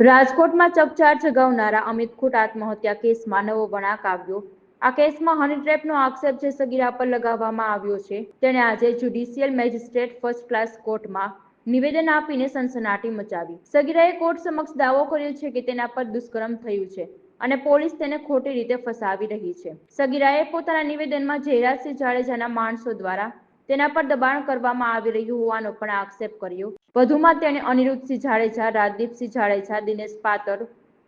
રાજકોટમાં ચકચાર જગાવનારા અમિત ખૂટ આત્મહત્યા કેસમાં નવો વળાંક આવ્યો. આ કેસમાં હની ટ્રેપનો આક્ષેપ જે સગીરા પર લગાવવામાં આવ્યો છે, તેણે આજે જ્યુડિશિયલ મેજિસ્ટ્રેટ ફર્સ્ટ ક્લાસ કોર્ટમાં નિવેદન આપીને સનસનાટી મચાવી. સગીરાએ કોર્ટ સમક્ષ દાવો કર્યો છે કે તેના પર દુષ્કર્મ થયું છે અને પોલીસ તેને ખોટી રીતે ફસાવી રહી છે. સગીરાએ પોતાના નિવેદનમાં જયરાજસિંહ જાડેજાના માણસો દ્વારા તેના પર દબાણ કરવામાં આવી રહ્યું હોવાનો પણ આક્ષેપ કર્યો. વધુમાં તેણે અનિરુદ્ધસિંહ જાડેજા, રાજદીપસિંહ જાડેજા, દિનેશ પાતર,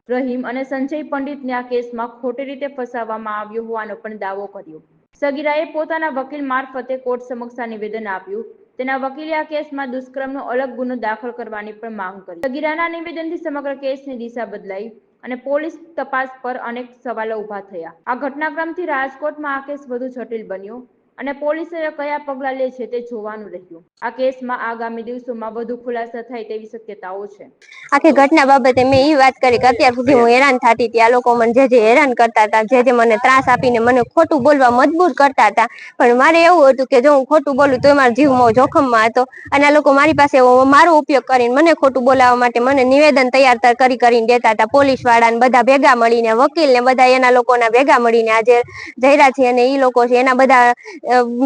રહીમ અને સંજય પંડિતને આ કેસમાં ખોટી રીતે ફસાવવામાં આવ્યો હોવાનો પણ દાવો કર્યો. સગીરાએ પોતાના વકીલ મારફતે કોર્ટ સમક્ષ આ નિવેદન આપ્યું. તેના વકીલે આ કેસમાં દુષ્કર્મનો અલગ ગુનો દાખલ કરવાની પણ માંગ કરી. સગીરાના નિવેદનથી સમગ્ર કેસની દિશા બદલાઈ અને પોલીસ તપાસ પર અનેક સવાલો ઊભા થયા. આ ઘટનાક્રમથી રાજકોટમાં આ કેસ વધુ જટિલ બન્યો. અને પોલીસે કયા પગલાં લે છે તે જોવાનું રહ્યું. આ કેસમાં આગામી દિવસોમાં વધુ ખુલાસા થાય તેવી શક્યતાઓ છે. આખી ઘટના બાબતે મેં એ વાત કરી કે અત્યાર સુધી હું હેરાન થતી આ લોકો મને જે જે હેરાન કરતા હતા, જે જે મને ત્રાસ આપીને મને ખોટું બોલવા મજબૂર કરતા હતા. પણ મારે એવું હતું કે જો હું ખોટું બોલું તો મારા જીવ જોખમમાં હતો. અને આ લોકો મારી પાસે મારો ઉપયોગ કરીને મને ખોટું બોલાવવા માટે મને નિવેદન તૈયાર કરી કરીને દેતા હતા. પોલીસ વાળાને બધા ભેગા મળીને, વકીલ ને બધા એના લોકોના ભેગા મળીને આજે જયરા છે અને એ લોકો છે એના બધા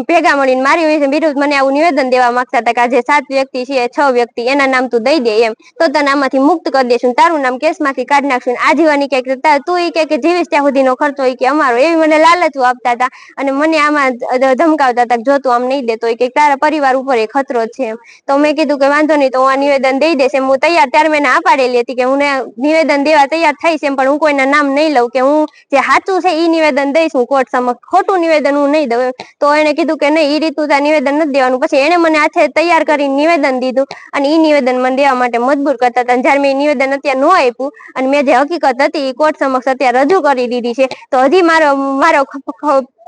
ભેગા મળીને મારી વિરુદ્ધ મને આવું નિવેદન દેવા માંગતા હતા કે જે સાત વ્યક્તિ છે, છ વ્યક્તિ, એના નામ તું દઈ દે એમ. તો તને આમાંથી મુક્ત કરી દેશું, તારું નામ કેસમાંથી કાઢી નાખશું. આજીવાની ક્યાંક તું એ કે જીવીશ ત્યાં સુધીનો ખર્ચો એ કે અમારો. એવી મને લાલચો આપતા હતા અને મને આમાં ધમકાવતા હતા જો તું આમ નહીં દેતો એ કે તારા પરિવાર ઉપર એ ખતરો છે એમ. તો મેં કીધું કે વાંધો નહીં, તો હું આ નિવેદન દઈ દઈશ એમ. હું તૈયાર, ત્યારે મેં ના પાડેલી હતી કે હું નિવેદન દેવા તૈયાર થઈશ એમ, પણ હું કોઈના નામ નહીં લઉં કે હું જે સાચું છે એ નિવેદન દઈશ, હું કોર્ટ સમક્ષ ખોટું નિવેદન હું નહીં દઉં તો એને કીધું કે નહીં એ રીતનું ત્યાં નિવેદન નથી દેવાનું. પછી એને મને હાથે તૈયાર કરીને નિવેદન દીધું અને એ નિવેદન મને દેવા માટે મજબૂર કરતા હતા. જયારે મેં નિવેદન અત્યારે ન આપ્યું અને મેં જે હકીકત હતી એ કોર્ટ સમક્ષ અત્યારે રજૂ કરી દીધી છે, તો હજી મારો મારો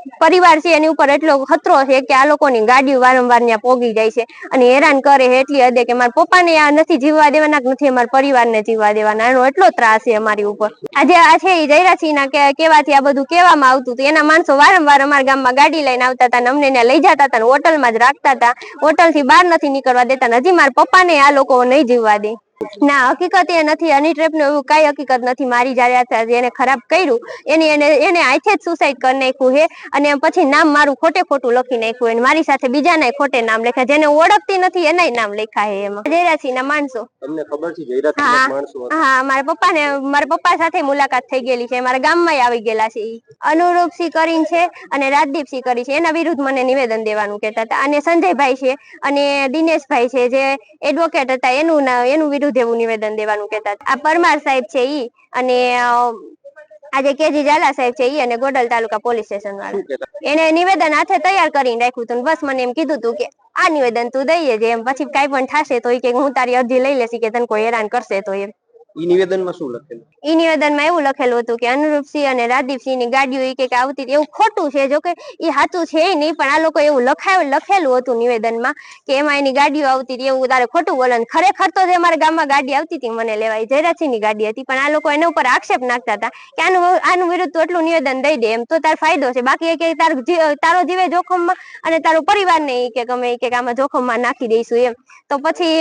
પરિવાર છે, એની ઉપર એટલો ખતરો છે કે આ લોકોની ગાડીઓ વારંવાર ત્યાં પોગી જાય છે. અને હેરાન કરે એટલી હદે કે મારા પપ્પાને આ નથી જીવવા દેવાના નથી અમારા પરિવારને જીવવા દેવાના. એનો એટલો ત્રાસ છે અમારી ઉપર. આજે આ છે એ જયરાસિંહના કે કેવાથી આ બધું કહેવામાં આવતું હતું. એના માણસો વારંવાર અમારા ગામમાં ગાડી લઈને આવતા હતા અમને ત્યાં લઈ જતા હતા હોટલમાં જ રાખતા હતા. હોટલથી બહાર નથી નીકળવા દેતા હજી મારા પપ્પાને આ લોકો નહીં જીવવા દે. ના હકીકત એ નથી. હની ટ્રેપનું એવું કઈ હકીકત નથી. મારી જયારે એને ખરાબ કર્યું એની એને એને આથે જ સુસાઇડ કરી નાખ્યું હે અને પછી નામ મારું ખોટે ખોટું લખી નાખ્યું અને મારી સાથે બીજાના ખોટે નામ લખ્યા જેને ઓળખતી નથી એનાય નામ લખ્યા હે એમાં. જયરાસી ના માણસો. તમને ખબર છે જયરાજ હા. માણસો હા મારા પપ્પા ને મારા પપ્પા સાથે મુલાકાત થઈ ગયેલી છે. મારા ગામમાં આવી ગયેલા છે. અનુરૂપ અનુરૂપસિંહ કરીને છે અને રાજદીપસિંહ કરી છે. એના વિરુદ્ધ મને નિવેદન દેવાનું કહેતા હતા. અને સંજયભાઈ છે અને દિનેશભાઈ છે જે એડવોકેટ હતા. એનું એનું વિરુદ્ધ એવું નિવેદન દેવાનું કહેતા આ પરમાર સાહેબ છે ઈ અને આજે કેજી ઝાલા સાહેબ છે ઈ અને ગોડલ તાલુકા પોલીસ સ્ટેશન વાળા. એને નિવેદન હાથે તૈયાર કરીને રાખ્યું હતું બસ મને એમ કીધું હતું કે આ નિવેદન તું દઈએ જે એમ પછી કાંઈ પણ થશે તો એ કે હું તારી અરજી લઈ લેશી કે તને કોઈ હેરાન કરશે તો એમ. ઈ નિવેદનમાં એવું લખેલું હતું કે અનુરૂપસિંહ અને રાજદીપસિંહની ગાડીઓ ઈ કે આવતી એવું ખોટું છે જો કે ઈ સાચું છે નહીં, પણ આ લોકો એવું લખાયું, લખેલું હતું નિવેદનમાં કે એમાં એની ગાડીઓ આવતી એવું તારે ખોટું બોલે ખરેખર તો જે અમારા ગામમાં ગાડી આવતી હતી મને લેવાય જયરાજસિંહની ગાડી હતી, પણ આ લોકો એના ઉપર આક્ષેપ નાખતા હતા કે આનું આનું વિરુદ્ધ તું એટલું નિવેદન દઈ દે એમ. તો તાર ફાયદો છે. બાકી કે તાર જીવે જોખમમાં અને તારો પરિવારને ઈ કે ગમે કે આમાં જોખમમાં નાખી દઈશું એમ. તો પછી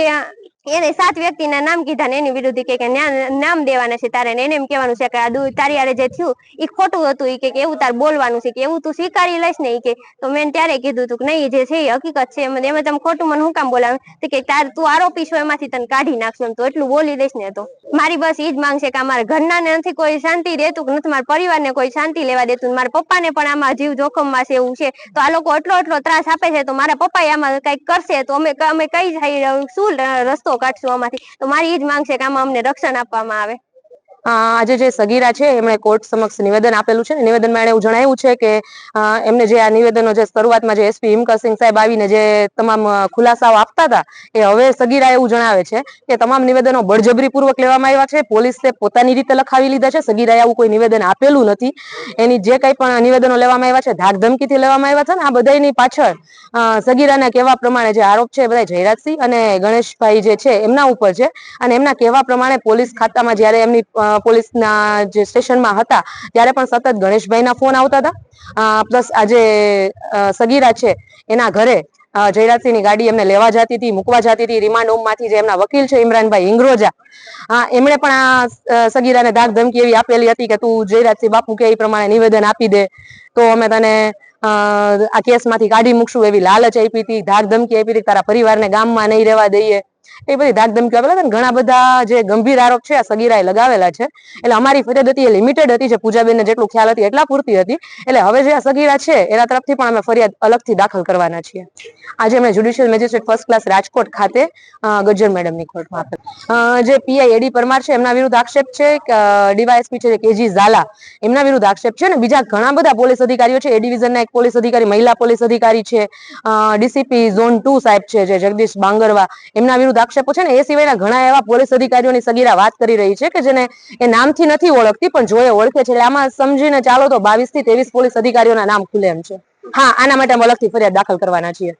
એને સાત વ્યક્તિના નામ કીધા ને એની વિરુદ્ધ કે નામ દેવાના છે તારે એને એમ કહેવાનું છે કે આ તારી આરે જે થયું એ ખોટું હતું, ઈ કે એવું તાર બોલવાનું છે કે એવું તું સ્વીકારી લઈશ ને કે. તો મેં ત્યારે કીધું તું કે નહીં જે છે એ હકીકત છે, એમ એમાં તમે ખોટું મને હું કામ બોલાવે? તો કે તાર તું આરોપી છો એમાંથી તને કાઢી નાખશું તો એટલું બોલી દઈશ ને તો. મારી બસ ઈ જ માંગ છે કે અમારા ઘરના ને નથી કોઈ શાંતિ દેતું કે નથી, મારા પરિવારને કોઈ શાંતિ લેવા દેતું મારા પપ્પાને પણ આમાં જીવ જોખમમાં છે એવું છે. તો આ લોકો એટલો એટલો ત્રાસ આપે છે, તો મારા પપ્પા આમાં કંઈક કરશે તો અમે અમે કઈ શું રસ્તો કાઢશું આમાંથી? તો મારી ઈ જ માંગ છે કે આમાં અમને રક્ષણ આપવામાં આવે. આજે જે સગીરા છે, એમણે કોર્ટ સમક્ષ નિવેદન આપેલું છે નિવેદનમાં એણે જણાવ્યું છે કે એમને જે આ નિવેદનો જે શરૂઆતમાં જે એસપી હિમકરસિંહ સાહેબ આવીને જે તમામ ખુલાસાઓ આપતા હતા, એ હવે સગીરા એવું જણાવે છે કે તમામ નિવેદનો બળજબરીપૂર્વક લેવામાં આવ્યા છે, પોલીસે પોતાની રીતે લખાવી લીધા છે, સગીરાએ આવું કોઈ નિવેદન આપેલું નથી. એની જે કંઈ પણ નિવેદનો લેવામાં આવ્યા છે, ધાકધમકીથી લેવામાં આવ્યા છે ને, આ બધાની પાછળ સગીરાના કહેવા પ્રમાણે જે આરોપ છે એ બધા જયરાજસિંહ અને ગણેશભાઈ જે છે, એમના ઉપર છે. અને એમના કહેવા પ્રમાણે પોલીસ ખાતામાં જ્યારે એમની પોલીસના જે સ્ટેશનમાં હતા ત્યારે પણ સતત ગણેશભાઈના ફોન આવતા હતા. પ્લસ આજે સગીરા છે એના ઘરે જયરાજસિંહની ગાડી એમને લેવા જતી હતી મૂકવા જતી હતી. રિમાન્ડ હોમમાંથી જે એમના વકીલ છે ઇમરાનભાઈ ઇંગ્રોજા. હા, એમણે પણ આ સગીરાને ધાક ધમકી એવી આપેલી હતી કે તું જયરાજસિંહ બાપુ કે એ પ્રમાણે નિવેદન આપી દે. તો અમે તને આ કેસમાંથી કાઢી મૂકશું એવી લાલચ આપી હતી ધાક ધમકી આપી હતી તારા પરિવારને ગામમાં નહીં રહેવા દઈએ. એ બધી દાગ ધમકી આપેલા હતા ઘણા બધા જે ગંભીર આરોપ છે, આ સગીરાએ લગાવેલા છે. એટલે અમારી ફરિયાદ હતી, એ લિમિટેડ હતી, જે પૂજાબેનને જેટલું ખ્યાલ હતી, એટલા પૂરતી હતી. એટલે હવે જે આ સગીરા છે, એના તરફથી પણ અમે ફરિયાદ અલગથી દાખલ કરવાના છીએ. આજે અમે judicial magistrate first class Rajkot ખાતે ગજ્જર મેડમની કોર્ટમાં આપેલ. જે પીઆઈ એડી પરમાર છે, એમના વિરુદ્ધ આક્ષેપ છે ડીવાયએસપી છે કેજી ઝાલા, એમના વિરુદ્ધ આક્ષેપ છે અને બીજા ઘણા બધા પોલીસ અધિકારીઓ છે. એ ડિવિઝનના એક પોલીસ અધિકારી, મહિલા પોલીસ અધિકારી છે ડીસીપી ઝોન ટુ સાહેબ છે, જે જગદીશ બાંગરવા, એમના વિરુદ્ધ આક્ષેપો છે ને, એ સિવાયના ઘણા એવા પોલીસ અધિકારીઓની સગીરા વાત કરી રહી છે કે જેને એ નામથી નથી ઓળખતી, પણ જો એ ઓળખે છે. એટલે આમાં સમજીને ચાલો તો બાવીસથી ત્રેવીસ પોલીસ અધિકારીઓના નામ ખુલે એમ છે. હા, આના માટે અમે અલગથી ફરિયાદ દાખલ કરવાના છીએ.